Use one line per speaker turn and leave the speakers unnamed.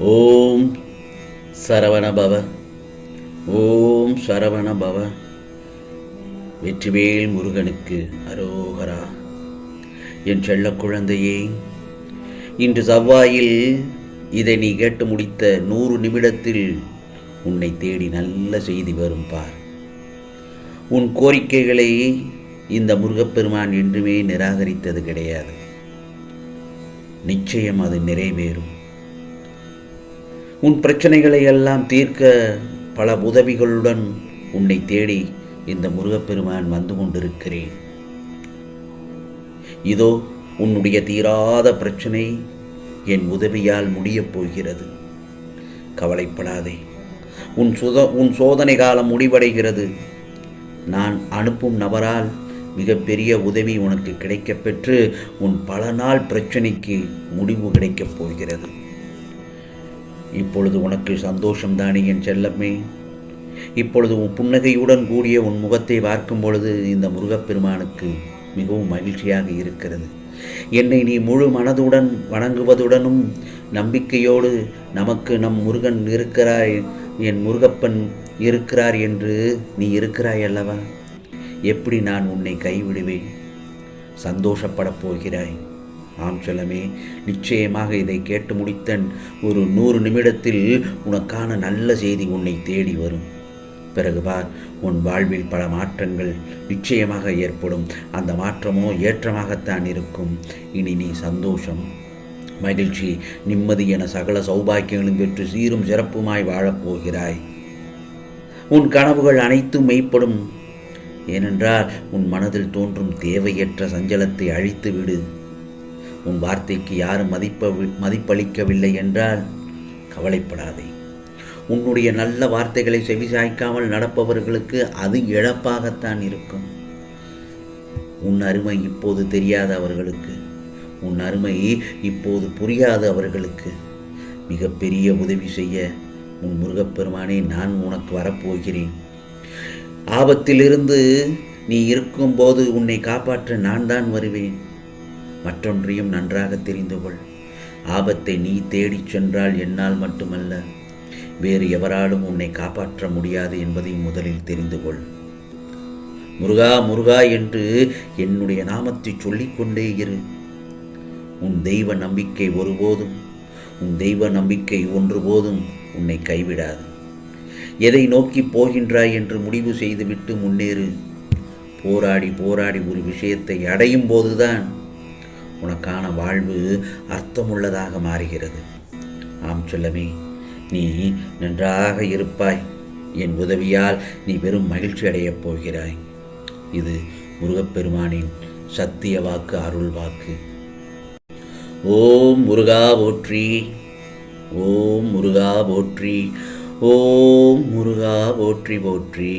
ஓம் சரவணபவ. ஓம் சரவணபவ. வெற்றிவேல் முருகனுக்கு அரோகரா. என் செல்ல குழந்தையே இன்று செவ்வாயில் இதை நீ கேட்டு முடித்த நூறு நிமிடத்தில் உன்னை தேடி நல்ல செய்தி வரும் பார். உன் கோரிக்கைகளை இந்த முருகப்பெருமான் என்றுமே நிராகரித்தது கிடையாது. நிச்சயம் அது நிறைவேறும். உன் பிரச்சனைகளை எல்லாம் தீர்க்க பல உதவிகளுடன் உன்னை தேடி இந்த முருகப்பெருமான் வந்து கொண்டிருக்கிறேன். இதோ உன்னுடைய தீராத பிரச்சனை என் உதவியால் முடியப் போகிறது. கவலைப்படாதே. உன் சுத உன் சோதனை காலம் முடிவடைகிறது. நான் அனுப்பும் நபரால் மிகப்பெரிய உதவி உனக்கு கிடைக்கப் பெற்று உன் பல நாள் பிரச்சனைக்கு முடிவு கிடைக்கப் போகிறது. இப்பொழுது உனக்கு சந்தோஷம்தானே என் செல்லம்மே இப்பொழுது உன் புன்னகையுடன் கூடிய உன் முகத்தை பார்க்கும் பொழுது இந்த முருகப்பெருமானுக்கு மிகவும் மகிழ்ச்சியாக இருக்கிறது. என்னை நீ முழு மனதுடன் வணங்குவதுடனும் நம்பிக்கையோடு நமக்கு நம் முருகன் இருக்கிறாய் என் முருகப்பன் இருக்கிறார் என்று நீ இருக்கிறாய் அல்லவா? எப்படி நான் உன்னை கைவிடுவேன்? சந்தோஷப்படப் போகிறாய். ஆம் செல்லமே நிச்சயமாக இதை கேட்டு முடித்தன். ஒரு நூறு நிமிடத்தில் உனக்கான நல்ல செய்தி உன்னை தேடி வரும். பிறகு பார் உன் வாழ்வில் பல மாற்றங்கள் நிச்சயமாக ஏற்படும். அந்த மாற்றமோ ஏற்றமாகத்தான் இருக்கும். இனி நீ சந்தோஷம். மகிழ்ச்சி நிம்மதி என சகல சௌபாக்கியங்களும் பெற்று சீரும் சிறப்புமாய் வாழப்போகிறாய் உன் கனவுகள் அனைத்தும் மெய்ப்படும். ஏனென்றால் உன் மனதில் தோன்றும் தேவையற்ற சஞ்சலத்தை அழித்து விடு உன் வார்த்தைக்கு யாரும் மதிப்ப மதிப்பளிக்கவில்லை என்றால் கவலைப்படாதே. உன்னுடைய நல்ல வார்த்தைகளை செவிசாய்க்காமல் நடப்பவர்களுக்கு அது இழப்பாகத்தான் இருக்கும். உன் அருமை இப்போது தெரியாத அவர்களுக்கு உன் அருமை இப்போது புரியாத அவர்களுக்கு மிகப்பெரிய உதவி செய்ய உன் முருகப்பெருமானே நான் உனக்கு வரப்போகிறேன். ஆபத்திலிருந்து நீ இருக்கும்போது உன்னை காப்பாற்ற நான் தான் வருவேன். மற்றொன்றையும் நன்றாக தெரிந்து கொள். ஆபத்தை நீ தேடிச் சென்றால் என்னால் மட்டுமல்ல வேறு எவராலும் உன்னை காப்பாற்ற முடியாது என்பதை முதலில் தெரிந்து கொள். முருகா முருகா என்று என்னுடைய நாமத்தை சொல்லிக்கொண்டே இரு. உன் தெய்வ நம்பிக்கை ஒருபோதும் உன் தெய்வ நம்பிக்கை ஒன்றுபோதும் உன்னை கைவிடாது. எதை நோக்கி போகின்றாய் என்று முடிவு செய்துவிட்டு முன்னேறு. போராடி போராடி ஒரு விஷயத்தை அடையும் போதுதான் உனக்கான வாழ்வு அர்த்தமுள்ளதாக மாறுகிறது. ஆம் சொல்லமே நீ நன்றாக இருப்பாய். என் உதவியால் நீ வெறும் மகிழ்ச்சி அடையப் போகிறாய். இது முருகப்பெருமானின் சத்திய வாக்கு அருள் வாக்கு. ஓம் முருகா போற்றி ஓம் முருகா போற்றி ஓம் முருகா போற்றி போற்றி.